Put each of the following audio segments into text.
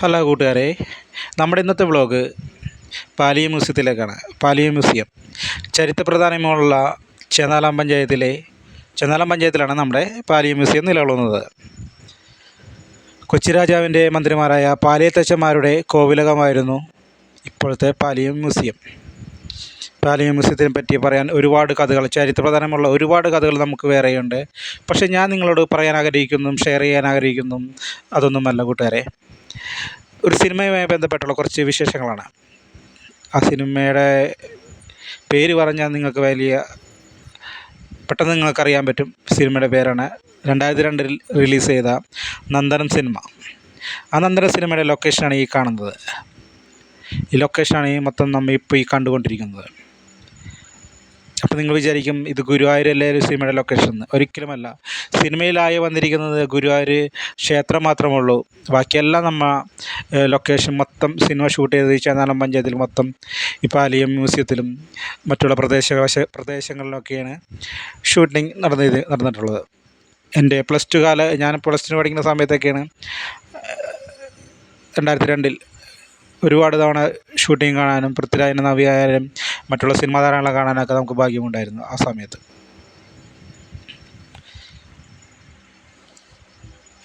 Hello കൂട്ടുകാരെ നമ്മുടെ ഇന്നത്തെ വ്ളോഗ് പാലിയ മ്യൂസിയത്തിലേക്കാണ്. പാലിയ മ്യൂസിയം. ചരിത്രപ്രധാനമുള്ള ചെന്നാലാം പഞ്ചായത്തിലെ ചെന്നാലാം പഞ്ചായത്തിലാണ് നമ്മുടെ പാലിയ മ്യൂസിയം നിലകൊള്ളുന്നത്. കൊച്ചിരാജാവിന്റെ മന്ത്രിമാരായ പാലിയത്തച്ഛന്മാരുടെ കോവിലകമായിരുന്നു ഇപ്പോഴത്തെ പാലിയ മ്യൂസിയം. പാലിയ മ്യൂസിയത്തിനെ പറ്റി പറയാൻ ഒരുപാട് കഥകൾ ചരിത്രപ്രധാനമുള്ള ഒരുപാട് കഥകൾ നമുക്ക് വേറെയുണ്ട്. പക്ഷേ ഞാൻ നിങ്ങളോട് പറയാൻ ആഗ്രഹിക്കുന്നതും ഷെയർ ചെയ്യാൻ ആഗ്രഹിക്കുന്നതും അതൊന്നുമല്ല കൂട്ടുകാരെ. ഒരു സിനിമയുമായി ബന്ധപ്പെട്ടുള്ള കുറച്ച് വിശേഷങ്ങളാണ്. ആ സിനിമയുടെ പേര് പറഞ്ഞാൽ നിങ്ങൾക്ക് വലിയ പെട്ടെന്ന് നിങ്ങൾക്കറിയാൻ പറ്റും സിനിമയുടെ പേരാണ്. രണ്ടായിരത്തി രണ്ടിൽ റിലീസ് ചെയ്ത നന്ദനം സിനിമ. ആ നന്ദനം സിനിമയുടെ ലൊക്കേഷനാണ് ഈ കാണുന്നത്. ഈ ലൊക്കേഷനാണ് മൊത്തം നമ്മൾ ഇപ്പോൾ ഈ കണ്ടുകൊണ്ടിരിക്കുന്നത്. അപ്പോൾ നിങ്ങൾ വിചാരിക്കും ഇത് ഗുരുവായൂരല്ലേ സിനിമയുടെ ലൊക്കേഷൻ എന്ന്. ഒരിക്കലുമല്ല. സിനിമയിലായി വന്നിരിക്കുന്നത് ഗുരുവായൂർ ക്ഷേത്രം മാത്രമേ ഉള്ളൂ. ബാക്കിയെല്ലാം നമ്മ ലൊക്കേഷൻ മൊത്തം സിനിമ ഷൂട്ട് ചെയ്തത് ചേന്നാലം പഞ്ചായത്തിൽ മൊത്തം ഈ പാലിയം മ്യൂസിയത്തിലും മറ്റുള്ള പ്രദേശ പ്രദേശങ്ങളിലൊക്കെയാണ് ഷൂട്ടിംഗ് നടന്നത് നടന്നിട്ടുള്ളത്. എന്റെ പ്ലസ് ടു കാല ഞാൻ പ്ലസ് ടു പഠിക്കുന്ന സമയത്തൊക്കെയാണ് രണ്ടായിരത്തി രണ്ടിൽ ഒരുപാട് തവണ ഷൂട്ടിംഗ് കാണാനും പൃഥ്വിരാജിന്റെ നവിയായാലും മറ്റുള്ള സിനിമാ താരങ്ങളെ കാണാനൊക്കെ നമുക്ക് ഭാഗ്യമുണ്ടായിരുന്നു ആ സമയത്ത്.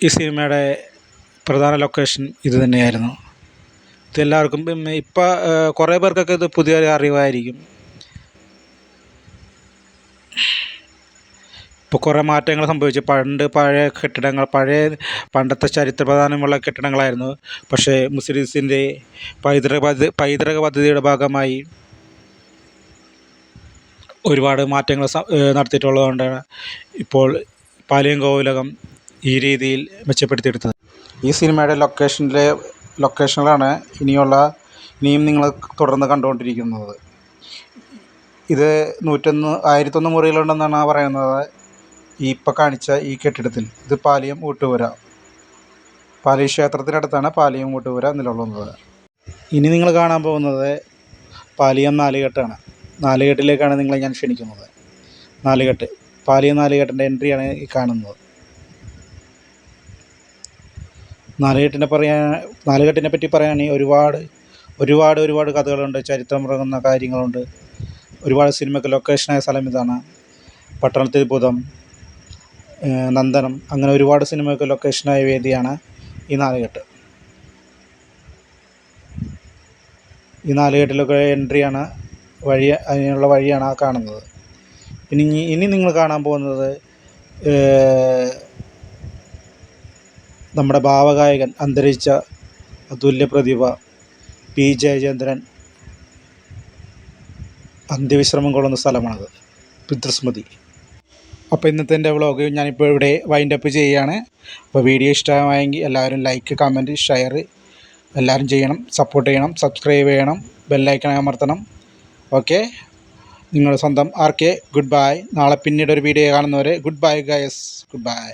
ഈ സിനിമയുടെ പ്രധാന ലൊക്കേഷൻ ഇത് തന്നെയായിരുന്നു. ഇതെല്ലാവർക്കും പിന്നെ ഇപ്പം കുറേ പേർക്കൊക്കെ ഇത് പുതിയൊരു അറിവായിരിക്കും. ഇപ്പോൾ കുറേ മാറ്റങ്ങൾ സംഭവിച്ചു. പണ്ട് പഴയ കെട്ടിടങ്ങൾ പഴയ പണ്ടത്തെ ചരിത്രപ്രധാനമുള്ള കെട്ടിടങ്ങളായിരുന്നു. പക്ഷേ മുസ്ലിംസിന്റെ പൈതൃക പൈതൃക പദ്ധതിയുടെ ഭാഗമായി ഒരുപാട് മാറ്റങ്ങൾ നടത്തിയിട്ടുള്ളതുകൊണ്ടാണ് ഇപ്പോൾ പാലിയം കോവിലകം ഈ രീതിയിൽ മെച്ചപ്പെടുത്തിയെടുത്തത്. ഈ സിനിമയുടെ ലൊക്കേഷനിലെ ലൊക്കേഷനുകളാണ് ഇനിയുള്ള ഇനിയും നിങ്ങൾ തുടർന്ന് കണ്ടുകൊണ്ടിരിക്കുന്നത്. ഇത് നൂറ്റൊന്ന് ആയിരത്തൊന്ന് മുറിയിലുണ്ടെന്നാണ് പറയുന്നത്. ഈ ഇപ്പം കാണിച്ച ഈ കെട്ടിടത്തിൽ. ഇത് പാലിയം ഊട്ടുപുര. പാലി ക്ഷേത്രത്തിനടുത്താണ് പാലിയം ഊട്ടുപുര നിലകൊള്ളുന്നത്. ഇനി നിങ്ങൾ കാണാൻ പോകുന്നത് പാലിയം നാലുകെട്ടാണ്. നാലുകെട്ടിലേക്കാണ് നിങ്ങളെ ഞാൻ ക്ഷണിക്കുന്നത്. നാലുകെട്ട്. പാലിയ നാലുകെട്ടിന്റെ എൻട്രിയാണ് ഈ കാണുന്നത്. നാലുകെട്ടിനെ പറയാൻ നാലുകെട്ടിനെ പറ്റി പറയുകയാണെങ്കിൽ ഒരുപാട് ഒരുപാട് ഒരുപാട് കഥകളുണ്ട്. ചരിത്രം ഉറങ്ങുന്ന കാര്യങ്ങളുണ്ട്. ഒരുപാട് സിനിമയ്ക്ക് ലൊക്കേഷനായ സ്ഥലം ഇതാണ്. പട്ടണത്തിൽ ബുധം നന്ദനം അങ്ങനെ ഒരുപാട് സിനിമയ്ക്ക് ലൊക്കേഷനായ വേദിയാണ് ഈ നാലുകെട്ട്. ഈ നാലുകെട്ടിലൊക്കെ എൻട്രിയാണ് വഴി അതിനുള്ള വഴിയാണ് ആ കാണുന്നത്. ഇനി ഇനി നിങ്ങൾ കാണാൻ പോകുന്നത് നമ്മുടെ ഭാവഗായകൻ അന്തരിച്ച അതുല്യ പ്രതിഭ പി ജയചന്ദ്രൻ അന്ത്യവിശ്രമം കൊള്ളുന്ന സ്ഥലമാണത് പിതൃസ്മൃതി. അപ്പോൾ ഇന്നത്തെ എന്റെ വ്ളോഗ് ഞാനിപ്പോൾ ഇവിടെ വൈൻഡ് അപ്പ് ചെയ്യുകയാണ്. അപ്പോൾ വീഡിയോ ഇഷ്ടമായെങ്കിൽ എല്ലാവരും ലൈക്ക് കമന്റ് ഷെയർ എല്ലാവരും ചെയ്യണം സപ്പോർട്ട് ചെയ്യണം സബ്സ്ക്രൈബ് ചെയ്യണം ബെല്ലൈക്കൺ അമർത്തണം. ഓക്കെ. നിങ്ങളുടെ സ്വന്തം ആർ കെ ഗുഡ് ബൈ. നാളെ പിന്നീട് ഒരു വീഡിയോ കാണുന്നവരെ good bye guys good bye.